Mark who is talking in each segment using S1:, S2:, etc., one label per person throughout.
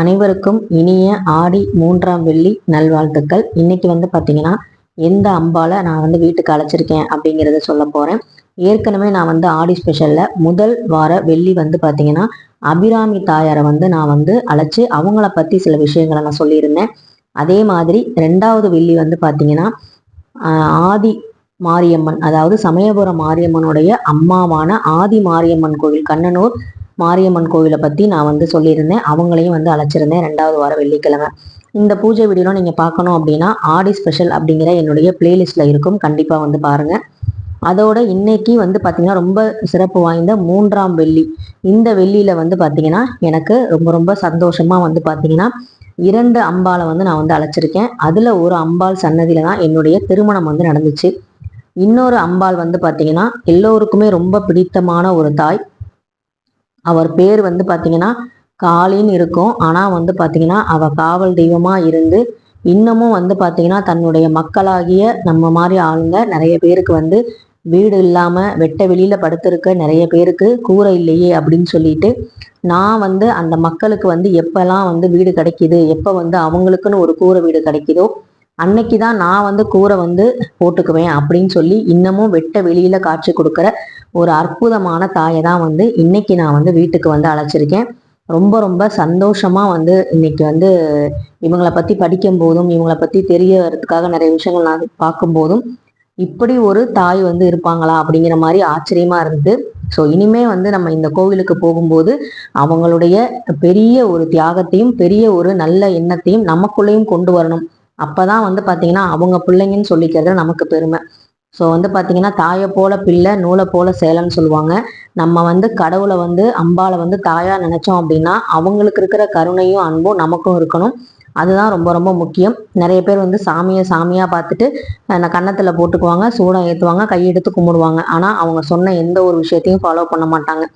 S1: அனைவருக்கும் இனிய ஆடி மூன்றாம் வெள்ளி நல்வாழ்த்துக்கள். இன்னைக்கு வந்து பார்த்தீங்கன்னா எந்த அம்பால நான் வந்து வீட்டுக்கு அழைச்சிருக்கேன் அப்படிங்கிறத சொல்ல போறேன். ஏற்கனவே நான் வந்து ஆடி ஸ்பெஷல்ல முதல் வார வெள்ளி வந்து பார்த்தீங்கன்னா அபிராமி தாயாரை வந்து நான் வந்து அழைச்சி அவங்கள பத்தி சில விஷயங்களை நான் சொல்லியிருந்தேன். அதே மாதிரி ரெண்டாவது வெள்ளி வந்து பார்த்தீங்கன்னா ஆதி மாரியம்மன் அதாவது சமயபுரம் மாரியம்மனுடைய அம்மாவான ஆதி மாரியம்மன் கோவில் கண்ணனூர் மாரியம்மன் கோவிலை பற்றி நான் வந்து சொல்லியிருந்தேன். அவங்களையும் வந்து அழைச்சிருந்தேன் ரெண்டாவது வாரம் வெள்ளிக்கிழமை. இந்த பூஜை வீடியோலாம் நீங்கள் பார்க்கணும் அப்படின்னா ஆடி ஸ்பெஷல் அப்படிங்கிற என்னுடைய பிளேலிஸ்ட்டில் இருக்கும். கண்டிப்பாக வந்து பாருங்கள் அதோட இன்னைக்கு வந்து பார்த்தீங்கன்னா ரொம்ப சிறப்பு வாய்ந்த மூன்றாம் வெள்ளி. இந்த வெள்ளியில் வந்து பார்த்தீங்கன்னா எனக்கு ரொம்ப ரொம்ப சந்தோஷமாக வந்து பார்த்தீங்கன்னா இரண்டு அம்பாலை வந்து நான் வந்து அழைச்சிருக்கேன். அதில் ஒரு அம்பாள் சன்னதியில் தான் என்னுடைய திருமணம் வந்து நடந்துச்சு. இன்னொரு அம்பாள் வந்து பார்த்தீங்கன்னா எல்லோருக்குமே ரொம்ப பிடித்தமான ஒரு தாய். அவர் பேர் வந்து பார்த்தீங்கன்னா காளின்னு இருக்கும். ஆனால் வந்து பார்த்தீங்கன்னா அவள் காவல் தெய்வமாக இருந்து இன்னமும் வந்து பார்த்தீங்கன்னா தன்னுடைய மக்களாகிய நம்ம மாதிரி ஆளுங்க நிறைய பேருக்கு வந்து வீடு இல்லாமல் வெட்ட வெளியில் படுத்திருக்க நிறைய பேருக்கு கூரை இல்லையே அப்படின்னு சொல்லிட்டு நான் வந்து அந்த மக்களுக்கு வந்து எப்போல்லாம் வந்து வீடு கிடைக்குது எப்போ வந்து அவங்களுக்குன்னு ஒரு கூரை வீடு கிடைக்கிதோ அன்னைக்கு தான் நான் வந்து கூரை வந்து போட்டுக்குவேன் அப்படின்னு சொல்லி இன்னமும் வெட்ட வெளியில காட்சி கொடுக்குற ஒரு அற்புதமான தாயை தான் வந்து இன்னைக்கு நான் வந்து வீட்டுக்கு வந்து அழைச்சிருக்கேன். ரொம்ப ரொம்ப சந்தோஷமா வந்து இன்னைக்கு வந்து இவங்களை பத்தி படிக்கும் போதும் இவங்களை பத்தி தெரியறதுக்காக நிறைய விஷயங்கள் நான் பார்க்கும்போதும் இப்படி ஒரு தாய் வந்து இருப்பாங்களா அப்படிங்கிற மாதிரி ஆச்சரியமா இருந்தது. ஸோ இனிமே வந்து நம்ம இந்த கோவிலுக்கு போகும்போது அவங்களுடைய பெரிய ஒரு தியாகத்தையும் பெரிய ஒரு நல்ல எண்ணத்தையும் நமக்குள்ளேயும் கொண்டு வரணும். அப்பதான் வந்து பார்த்தீங்கன்னா அவங்க பிள்ளைங்கன்னு சொல்லிக்கிறது நமக்கு பெருமை. ஸோ வந்து பார்த்தீங்கன்னா தாயை போல பிள்ளை நூலை போல சேலைன்னு சொல்லுவாங்க. நம்ம வந்து கடவுளை வந்து அம்பாவை வந்து தாயாக நினச்சோம் அப்படின்னா அவங்களுக்கு இருக்கிற கருணையும் அன்பும் நமக்கும் இருக்கணும். அதுதான் ரொம்ப ரொம்ப முக்கியம். நிறைய பேர் வந்து சாமியை சாமியாக பார்த்துட்டு அந்த கன்னத்தில் போட்டுக்குவாங்க சூடம் ஏற்றுவாங்க கையெடுத்து கும்பிடுவாங்க. ஆனால் அவங்க சொன்ன எந்த ஒரு விஷயத்தையும் ஃபாலோ பண்ண மாட்டாங்க.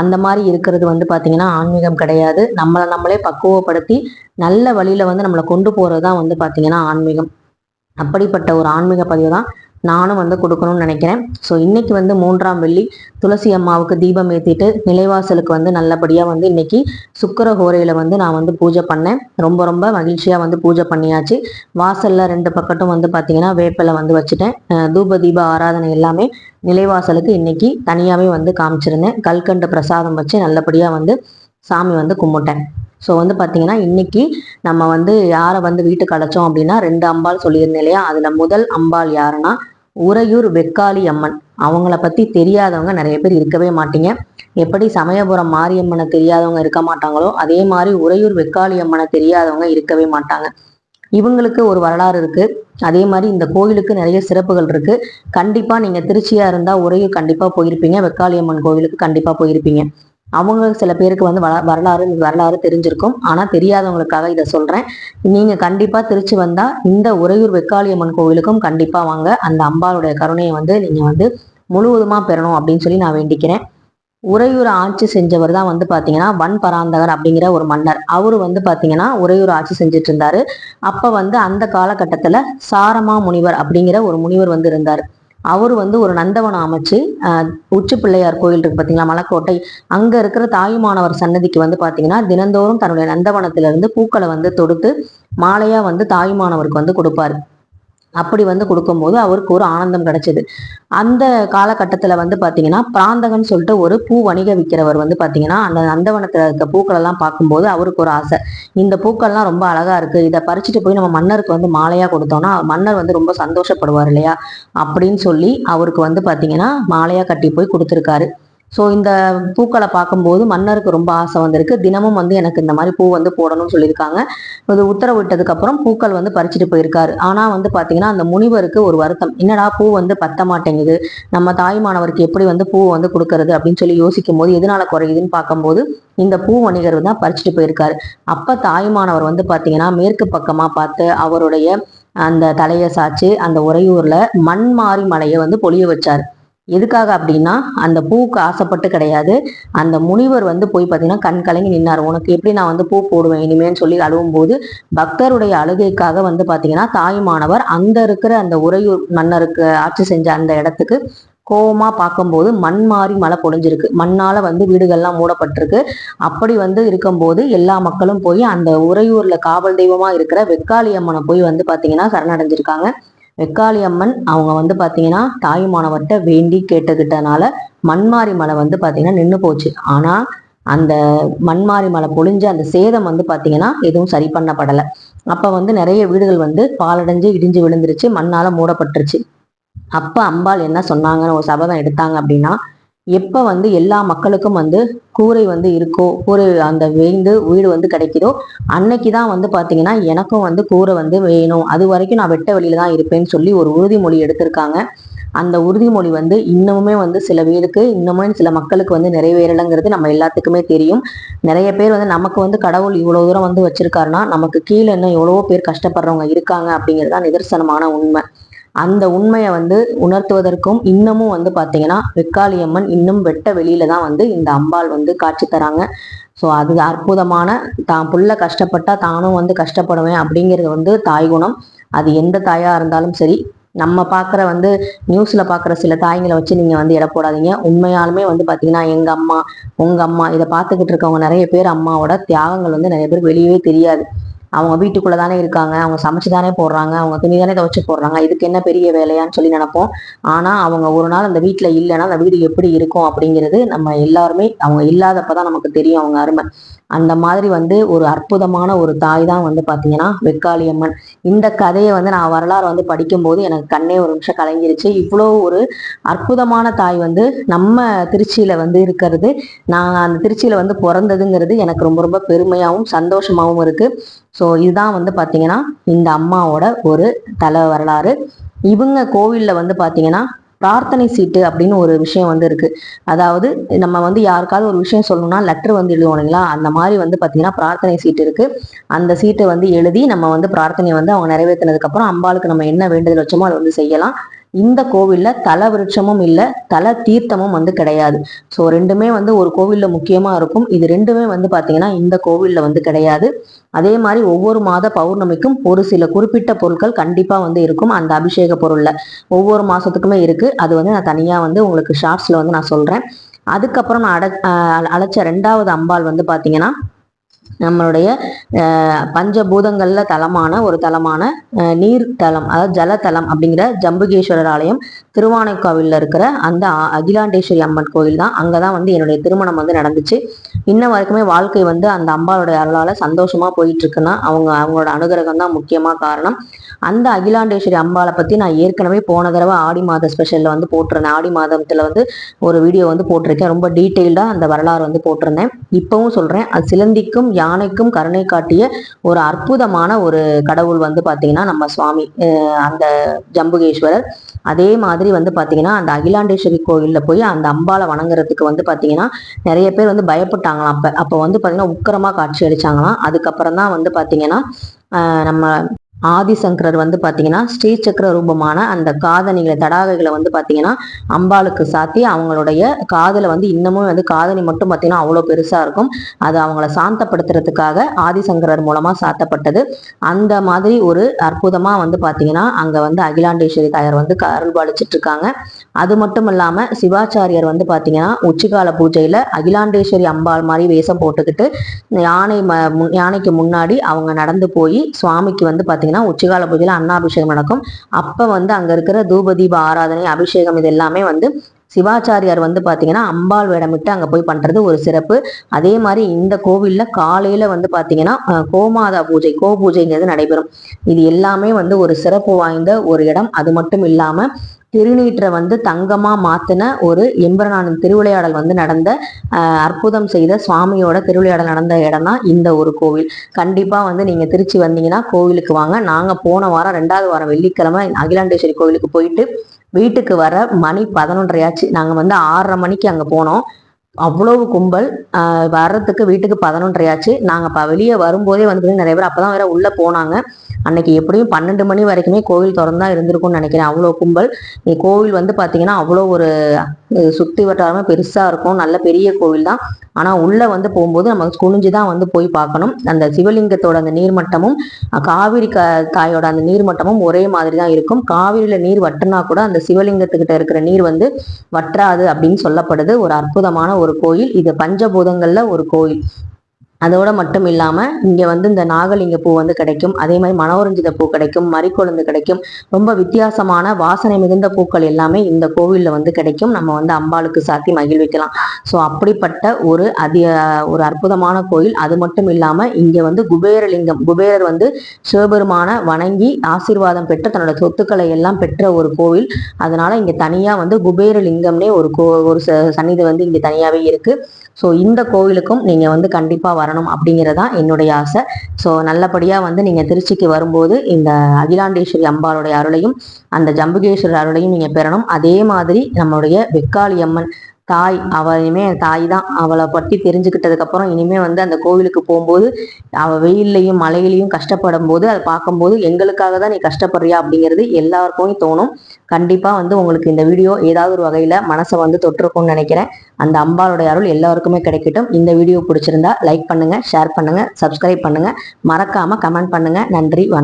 S1: அந்த மாதிரி இருக்கிறது வந்து பார்த்திங்கன்னா ஆன்மீகம் கிடையாது. நம்மளை நம்மளே பக்குவப்படுத்தி நல்ல வழியில் வந்து நம்மளை கொண்டு போகிறது தான் வந்து பார்த்திங்கன்னா ஆன்மீகம். அப்படிப்பட்ட ஒரு ஆன்மீக பதிவு தான் நானும் வந்து கொடுக்கணும்னு நினைக்கிறேன். ஸோ இன்னைக்கு வந்து மூன்றாம் வெள்ளி. துளசி அம்மாவுக்கு தீபம் ஏற்றிட்டு நிலைவாசலுக்கு வந்து நல்லபடியாக வந்து இன்னைக்கு சுக்கர ஹோரையில் வந்து நான் வந்து பூஜை பண்ணேன். ரொம்ப ரொம்ப மகிழ்ச்சியாக வந்து பூஜை பண்ணியாச்சு. வாசலில் ரெண்டு பக்கட்டும் வந்து பார்த்தீங்கன்னா வேப்பிலை வந்து வச்சுட்டேன். தூப தீப ஆராதனை எல்லாமே நிலைவாசலுக்கு இன்னைக்கு தனியாகவே வந்து காமிச்சிருந்தேன். கல்கண்டு பிரசாதம் வச்சு நல்லபடியாக வந்து சாமி வந்து கும்பிட்டேன். ஸோ வந்து பார்த்தீங்கன்னா இன்னைக்கு நம்ம வந்து யாரை வந்து வீட்டுக்கு அழைச்சோம் அப்படின்னா ரெண்டு அம்பாள் சொல்லியிருந்தேன் இல்லையா? அதில் முதல் அம்பாள் யாருன்னா உறையூர் வெக்காளி அம்மன். அவங்கள பற்றி தெரியாதவங்க நிறைய பேர் இருக்கவே மாட்டீங்க. எப்படி சமயபுரம் மாரியம்மனை தெரியாதவங்க இருக்க மாட்டாங்களோ அதே மாதிரி உறையூர் வெக்காளி அம்மனை தெரியாதவங்க இருக்கவே மாட்டாங்க. இவங்களுக்கு ஒரு வரலாறு இருக்கு. அதே மாதிரி இந்த கோயிலுக்கு நிறைய சிறப்புகள் இருக்கு. கண்டிப்பா நீங்க திருச்சியா இருந்தா உறையூர் கண்டிப்பா போயிருப்பீங்க. வெக்காளியம்மன் கோவிலுக்கு கண்டிப்பா போயிருப்பீங்க. அவங்க சில பேருக்கு வந்து வள வரலாறு வரலாறு தெரிஞ்சிருக்கும். ஆனால் தெரியாதவங்களுக்காக இதை சொல்கிறேன் நீங்கள் கண்டிப்பாக திருச்சி வந்தால் இந்த உறையூர் வெக்காளியம்மன் கோவிலுக்கும் கண்டிப்பாக வாங்க. அந்த அம்பாளுடைய கருணையை வந்து நீங்கள் வந்து முழுவதுமாக பெறணும் அப்படின்னு சொல்லி நான் வேண்டிக்கிறேன். உறையூர் ஆட்சி செஞ்சவர் தான் வந்து பார்த்தீங்கன்னா வன் பராந்தகர் அப்படிங்கிற ஒரு மன்னர். அவர் வந்து பார்த்தீங்கன்னா உறையூர் ஆட்சி செஞ்சுட்டு இருந்தாரு. அப்போ வந்து அந்த காலகட்டத்தில் சாரமா முனிவர் அப்படிங்கிற ஒரு முனிவர் வந்து இருந்தார். அவர் வந்து ஒரு நந்தவனம் அமைச்சு உச்சி பிள்ளையார் கோயில் இருக்கு பார்த்தீங்களா மலைக்கோட்டை. அங்க இருக்கிற தாயுமானவர் சன்னதிக்கு வந்து பார்த்தீங்கன்னா தினந்தோறும் தன்னுடைய நந்தவனத்திலிருந்து பூக்களை வந்து தொடுத்து மாலையா வந்து தாயுமானவருக்கு வந்து கொடுப்பாரு. அப்படி வந்து கொடுக்கும்போது அவருக்கு ஒரு ஆனந்தம் கிடைச்சது. அந்த காலகட்டத்தில் வந்து பார்த்தீங்கன்னா பிராந்தகன் சொல்லிட்டு ஒரு பூ வணிக விற்கிறவர் வந்து பார்த்தீங்கன்னா அந்த அந்தவனத்தில் இருக்க பூக்கள் எல்லாம் பார்க்கும்போது அவருக்கு ஒரு ஆசை. இந்த பூக்கள்லாம் ரொம்ப அழகா இருக்கு. இதை பறிச்சுட்டு போய் நம்ம மன்னருக்கு வந்து மாலையாக கொடுத்தோம்னா மன்னர் வந்து ரொம்ப சந்தோஷப்படுவார் இல்லையா? அப்படின்னு சொல்லி அவருக்கு வந்து பார்த்தீங்கன்னா மாலையாக கட்டி போய் கொடுத்துருக்காரு. ஸோ இந்த பூக்களை பார்க்கும்போது மன்னருக்கு ரொம்ப ஆசை வந்திருக்கு. தினமும் வந்து எனக்கு இந்த மாதிரி பூ வந்து போடணும்னு சொல்லியிருக்காங்க. இது உத்தரவிட்டதுக்கப்புறம் பூக்கள் வந்து பறிச்சுட்டு போயிருக்காரு. ஆனால் வந்து பார்த்தீங்கன்னா அந்த முனிவருக்கு ஒரு வருத்தம். என்னடா பூ வந்து பத்த மாட்டேங்குது? நம்ம தாய்மானவருக்கு எப்படி வந்து பூ வந்து கொடுக்கறது அப்படின்னு சொல்லி யோசிக்கும் போது எதனால குறையுதுன்னு பார்க்கும்போது இந்த பூ வணிகர் தான் பறிச்சுட்டு போயிருக்காரு. அப்போ தாய்மானவர் வந்து பார்த்தீங்கன்னா மேற்கு பக்கமாக பார்த்து அவருடைய அந்த தலையை சாச்சு அந்த உறையூரில் மண் மாறி மலையை வந்து பொழிய வச்சார். எதுக்காக அப்படின்னா அந்த பூவுக்கு ஆசைப்பட்டு கிடையாது. அந்த முனிவர் வந்து போய் பார்த்தீங்கன்னா கண் கலங்கி நின்னார். உனக்கு எப்படி நான் வந்து பூ போடுவேன் இனிமேன்னு சொல்லி அழுவும் போது பக்தருடைய அழுகைக்காக வந்து பார்த்தீங்கன்னா தாயுமானவர் அந்த இருக்கிற அந்த உறையூர் மன்னருக்கு ஆட்சி செஞ்ச அந்த இடத்துக்கு கோவமாக பார்க்கும்போது மண் மாறி மழை பொழிஞ்சிருக்கு. மண்ணால் வந்து வீடுகள்லாம் மூடப்பட்டிருக்கு. அப்படி வந்து இருக்கும்போது எல்லா மக்களும் போய் அந்த உறையூரில் காவல் தெய்வமாக இருக்கிற வெக்காளி அம்மனை போய் வந்து பார்த்தீங்கன்னா சரணடைஞ்சிருக்காங்க. வெக்காளி அம்மன் அவங்க வந்து பார்த்தீங்கன்னா தாயுமானவர்கிட்ட வேண்டி கேட்டுக்கிட்டனால மண்மாரி மலை வந்து பார்த்தீங்கன்னா நின்று போச்சு. ஆனால் அந்த மண்மாரி மலை பொழிஞ்ச அந்த சேதம் வந்து பார்த்தீங்கன்னா எதுவும் சரி பண்ணப்படலை. அப்போ வந்து நிறைய வீடுகள் வந்து பாலடைஞ்சு இடிஞ்சு விழுந்துருச்சு மண்ணால் மூடப்பட்டுருச்சு. அப்போ அம்பாள் என்ன சொன்னாங்கன்னு ஒரு சபதம் எடுத்தாங்க அப்படின்னா எப்போ வந்து எல்லா மக்களுக்கும் வந்து கூரை வந்து இருக்கோ கூரை அந்த வேந்து வீடு வந்து கிடைக்குதோ அன்னைக்கு தான் வந்து பார்த்தீங்கன்னா எனக்கும் வந்து கூரை வந்து வேணும். அது வரைக்கும் நான் வெட்ட வெளியில தான் இருப்பேன்னு சொல்லி ஒரு உறுதிமொழி எடுத்திருக்காங்க. அந்த உறுதிமொழி வந்து இன்னமுமே வந்து சில பேருக்கு இன்னமுமே சில மக்களுக்கு வந்து நிறைவேறலைங்கிறது நம்ம எல்லாத்துக்குமே தெரியும். நிறைய பேர் வந்து நமக்கு வந்து கடவுள் இவ்வளோ தூரம் வந்து வச்சிருக்காருன்னா நமக்கு கீழே இன்னும் எவ்வளவோ பேர் கஷ்டப்படுறவங்க இருக்காங்க அப்படிங்கிறது தான் நிதர்சனமான உண்மை. அந்த உண்மையை வந்து உணர்த்துவதற்கும் இன்னமும் வந்து பார்த்தீங்கன்னா வெக்காளியம்மன் இன்னும் வெட்ட வெளியில தான் வந்து இந்த அம்பாள் வந்து காட்சி தராங்க. ஸோ அது அற்புதமான தான் புள்ள கஷ்டப்பட்டா தானும் வந்து கஷ்டப்படுவேன் அப்படிங்கிறது வந்து தாய் குணம். அது எந்த தாயா இருந்தாலும் சரி நம்ம பார்க்குற வந்து நியூஸில் பார்க்குற சில தாய்ங்களை வச்சு நீங்கள் வந்து எடை போடாதீங்க. உண்மையாலுமே வந்து பார்த்தீங்கன்னா எங்கள் அம்மா உங்கள் அம்மா இதை பார்த்துக்கிட்டு இருக்கவங்க நிறைய பேர் அம்மாவோட தியாகங்கள் வந்து நிறைய பேர் வெளியவே தெரியாது. அவங்க வீட்டுக்குள்ள தானே இருக்காங்க அவங்க சமைச்சு தானே போடுறாங்க அவங்க துணி தானே துவைச்சு போடுறாங்க இதுக்கு என்ன பெரிய வேலையான்னு சொல்லி நினைப்போம். ஆனா அவங்க ஒரு நாள் அந்த வீட்டுல இல்லைன்னா அந்த வீடு எப்படி இருக்கும் அப்படிங்கிறது நம்ம எல்லாருமே அவங்க இல்லாதப்பதான் நமக்கு தெரியும் அவங்க அருமை. அந்த மாதிரி வந்து ஒரு அற்புதமான ஒரு தாய் தான் வந்து பார்த்தீங்கன்னா வெக்காளியம்மன் இந்த கதையை வந்து நான் வரலாறு வந்து படிக்கும்போது எனக்கு கண்ணே ஒரு நிமிஷம் கலங்கிருச்சு. இவ்வளோ ஒரு அற்புதமான தாய் வந்து நம்ம திருச்சியில் வந்து இருக்கிறது. நான் அந்த திருச்சியில் வந்து பிறந்ததுங்கிறது எனக்கு ரொம்ப ரொம்ப பெருமையாகவும் சந்தோஷமாகவும் இருக்குது ஸோ இதுதான் வந்து பார்த்தீங்கன்னா இந்த அம்மாவோட ஒரு தலை வரலாறு. இவங்க கோவிலில் வந்து பார்த்தீங்கன்னா பிரார்த்தனை சீட்டு அப்படின்னு ஒரு விஷயம் வந்து இருக்கு. அதாவது நம்ம வந்து யாருக்காவது ஒரு விஷயம் சொல்லணும்னா லெட்டர் வந்து எழுதுவோம் இல்லைங்களா? அந்த மாதிரி வந்து பார்த்தீங்கன்னா பிரார்த்தனை சீட்டு இருக்கு. அந்த சீட்டை வந்து எழுதி நம்ம வந்து பிரார்த்தனை வந்து அவங்க நிறைவேற்றினதுக்கப்புறம் அம்பாளுக்கு நம்ம என்ன வேண்டுதல் வச்சோமோ அதை வந்து செய்யலாம். இந்த கோவிலில் தல விருட்சமும் இல்லை தல தீர்த்தமும் வந்து கிடையாது. ஸோ ரெண்டுமே வந்து ஒரு கோவிலில் முக்கியமாக இருக்கும். இது ரெண்டுமே வந்து பார்த்தீங்கன்னா இந்த கோவில்ல வந்து கிடையாது. அதே மாதிரி ஒவ்வொரு மாத பௌர்ணமிக்கும் ஒரு சில குறிப்பிட்ட பொருட்கள் கண்டிப்பாக வந்து இருக்கும். அந்த அபிஷேக பொருளில் ஒவ்வொரு மாதத்துக்குமே இருக்குது அது வந்து நான் தனியாக வந்து உங்களுக்கு ஷார்ட்ஸில் வந்து நான் சொல்கிறேன் அதுக்கப்புறம் நான் அட அழைச்ச ரெண்டாவது அம்பாள் வந்து பார்த்தீங்கன்னா நம்மளுடைய பஞ்சபூதங்கள்ல தலமான ஒரு தலமான நீர்த்தலம் அதாவது ஜலதலம் அப்படிங்கிற ஜம்புகேஸ்வரர் ஆலயம் திருவானைக்காவில்ல இருக்கிற அந்த அகிலாண்டேஸ்வரி அம்மன் கோயில் தான். அங்கதான் வந்து என்னுடைய திருமணம் வந்து நடந்துச்சு. இன்ன வரைக்குமே வாழ்க்கை வந்து அந்த அம்பாளுடைய அருளால் சந்தோஷமாக போயிட்டு இருக்குன்னா அவங்க அவங்களோட அனுகிரகம் தான் முக்கியமாக காரணம். அந்த அகிலாண்டேஸ்வரி அம்பாளை பற்றி நான் ஏற்கனவே போன தடவை ஆடி மாத ஸ்பெஷலில் வந்து போட்டிருந்தேன். ஆடி மாதத்தில் வந்து ஒரு வீடியோ வந்து போட்டிருக்கேன். ரொம்ப டீட்டெயில்டாக அந்த வரலாறு வந்து போட்டிருந்தேன். இப்போவும் சொல்கிறேன் அது சிலந்திக்கும் யானைக்கும் கருணை காட்டிய ஒரு அற்புதமான ஒரு கடவுள் வந்து பார்த்தீங்கன்னா நம்ம சுவாமி அந்த ஜம்புகேஸ்வரர். அதே மாதிரி வந்து பார்த்தீங்கன்னா அந்த அகிலாண்டேஸ்வரி கோயிலில் போய் அந்த அம்பாலை வணங்குறதுக்கு வந்து பார்த்தீங்கன்னா நிறைய பேர் வந்து பயப்பட்டாங்களாம். அப்போ அப்போ வந்து பார்த்தீங்கன்னா உக்கரமாக காட்சி அளிச்சாங்களாம் அதுக்கப்புறம் தான் வந்து பார்த்தீங்கன்னா நம்ம ஆதிசங்கரர் வந்து பாத்தீங்கன்னா ஸ்ரீசக்கர ரூபமான அந்த காதணிகளை தடாகைகளை வந்து பார்த்தீங்கன்னா அம்பாளுக்கு சாத்தி அவங்களுடைய காதில் வந்து இன்னமும் வந்து காதணி மட்டும் பார்த்தீங்கன்னா அவ்வளோ பெருசாக இருக்கும். அது அவங்கள சாந்தப்படுத்துறதுக்காக ஆதிசங்கரர் மூலமாக சாத்தப்பட்டது. அந்த மாதிரி ஒரு அற்புதமாக வந்து பார்த்தீங்கன்னா அங்கே வந்து அகிலாண்டேஸ்வரி தாயார் வந்து அருள்பாலிச்சிட்டு இருக்காங்க. அது மட்டும் இல்லாமல் சிவாச்சாரியர் வந்து பார்த்தீங்கன்னா உச்சிகால பூஜையில் அகிலாண்டேஸ்வரி அம்பாள் மாதிரி வேஷம் போட்டுக்கிட்டு யானை யானைக்கு முன்னாடி அவங்க நடந்து போய் சுவாமிக்கு வந்து பாத்தீங்கன்னா பார்த்தீங்கன்னா உச்சிகால பூஜையில் அன்னாபிஷேகம் நடக்கும். அப்போ வந்து அங்கே இருக்கிற தூபதீப ஆராதனை அபிஷேகம் இது எல்லாமே வந்து சிவாச்சாரியார் வந்து பார்த்தீங்கன்னா அம்பாள் வேடமிட்டு அங்கே போய் பண்ணுறது ஒரு சிறப்பு. அதே மாதிரி இந்த கோவிலில் காலையில் வந்து பார்த்தீங்கன்னா கோமாதா பூஜை கோ பூஜைங்கிறது நடைபெறும். இது எல்லாமே வந்து ஒரு சிறப்பு வாய்ந்த ஒரு இடம். அது மட்டும் இல்லாமல் திருநீற்றை வந்து தங்கமா மாத்தின ஒரு எம்பரனானின் திருவிளையாடல் வந்து நடந்த அற்புதம் செய்த சுவாமியோட திருவிளையாடல் நடந்த இடம் தான் இந்த ஒரு கோவில். கண்டிப்பா வந்து நீங்க திருச்சி வந்தீங்கன்னா கோவிலுக்கு வாங்க. நாங்க போன வாரம் ரெண்டாவது வாரம் வெள்ளிக்கிழமை அகிலாண்டேஸ்வரி கோவிலுக்கு போயிட்டு வீட்டுக்கு வர மணி பதினொன்றரையாச்சு. நாங்க வந்து ஆறரை மணிக்கு அங்க போனோம். அவ்வளவு கும்பல் வர்றதுக்கு வீட்டுக்கு பதினொன்றரையாச்சு நாங்கள் இப்போ வெளியே வரும்போதே வந்து நிறைய பேர் அப்போ தான் வேற உள்ளே போனாங்க. அன்னைக்கு எப்படியும் பன்னெண்டு மணி வரைக்குமே கோவில் திறந்தா இருந்திருக்கும்னு நினைக்கிறேன். அவ்வளோ கும்பல். கோவில் வந்து பார்த்தீங்கன்னா அவ்வளோ ஒரு சுற்றி வட்டாரமாக பெருசாக இருக்கும். நல்ல பெரிய கோவில் தான். ஆனால் உள்ளே வந்து போகும்போது நம்ம குனிஞ்சு தான் வந்து போய் பார்க்கணும். அந்த சிவலிங்கத்தோட அந்த நீர்மட்டமும் காவிரி க தாயோட அந்த நீர்மட்டமும் ஒரே மாதிரி தான் இருக்கும். காவிரியில் நீர் வட்டுனா கூட அந்த சிவலிங்கத்துக்கிட்ட இருக்கிற நீர் வந்து வற்றாது அப்படின்னு சொல்லப்படுது. ஒரு அற்புதமான ஒரு கோயில் இது பஞ்சபூதங்கள்ல ஒரு கோயில். அதோட மட்டும் இல்லாமல் இங்கே வந்து இந்த நாகலிங்க பூ வந்து கிடைக்கும். அதே மாதிரி மனோரஞ்சித பூ கிடைக்கும் மறிக்கொழுந்து கிடைக்கும். ரொம்ப வித்தியாசமான வாசனை மிகுந்த பூக்கள் எல்லாமே இந்த கோவிலில் வந்து கிடைக்கும். நம்ம வந்து அம்பாளுக்கு சாத்தி மகிழ்விக்கலாம். ஸோ அப்படிப்பட்ட ஒரு அதி ஒரு அற்புதமான கோயில். அது மட்டும் இல்லாமல் இங்கே வந்து குபேரலிங்கம் குபேரர் வந்து சிவபெருமான வணங்கி ஆசீர்வாதம் பெற்று தன்னோட சொத்துக்களை எல்லாம் பெற்ற ஒரு கோவில். அதனால இங்கே தனியாக வந்து குபேரலிங்கம்னே ஒரு கோ ஒரு ச- வந்து இங்கே தனியாகவே இருக்குது ஸோ இந்த கோவிலுக்கும் நீங்கள் வந்து கண்டிப்பா வரணும் அப்படிங்கிறதான் என்னுடைய ஆசை. ஸோ நல்லபடியா வந்து நீங்க திருச்சிக்கு வரும்போது இந்த அகிலாண்டேஸ்வரி அம்பாளுடைய அருளையும் அந்த ஜம்புகேஸ்வரர் அருளையும் நீங்க பெறணும். அதே மாதிரி நம்மளுடைய வெக்காளி அம்மன் தாய் அவள் இனிமே தாய் தான் அவளை பற்றி தெரிஞ்சுக்கிட்டதுக்கு அப்புறம் இனிமே வந்து அந்த கோவிலுக்கு போகும்போது அவள் வெயில்லையும் மழையிலையும் கஷ்டப்படும் போது அதை பார்க்கும்போது எங்களுக்காக தான் நீ கஷ்டப்படுறியா? அப்படிங்கிறது எல்லாருக்குமே தோணும். கண்டிப்பாக வந்து உங்களுக்கு இந்த வீடியோ ஏதாவது ஒரு வகையில் மனசை வந்து தொட்டிருக்கும்னு நினைக்கிறேன். அந்த அம்பாளுடைய அருள் எல்லாருக்குமே கிடைக்கட்டும். இந்த வீடியோ பிடிச்சிருந்தா லைக் பண்ணுங்கள் ஷேர் பண்ணுங்கள் சப்ஸ்கிரைப் பண்ணுங்கள் மறக்காமல் கமெண்ட் பண்ணுங்க. நன்றி வணக்கம்.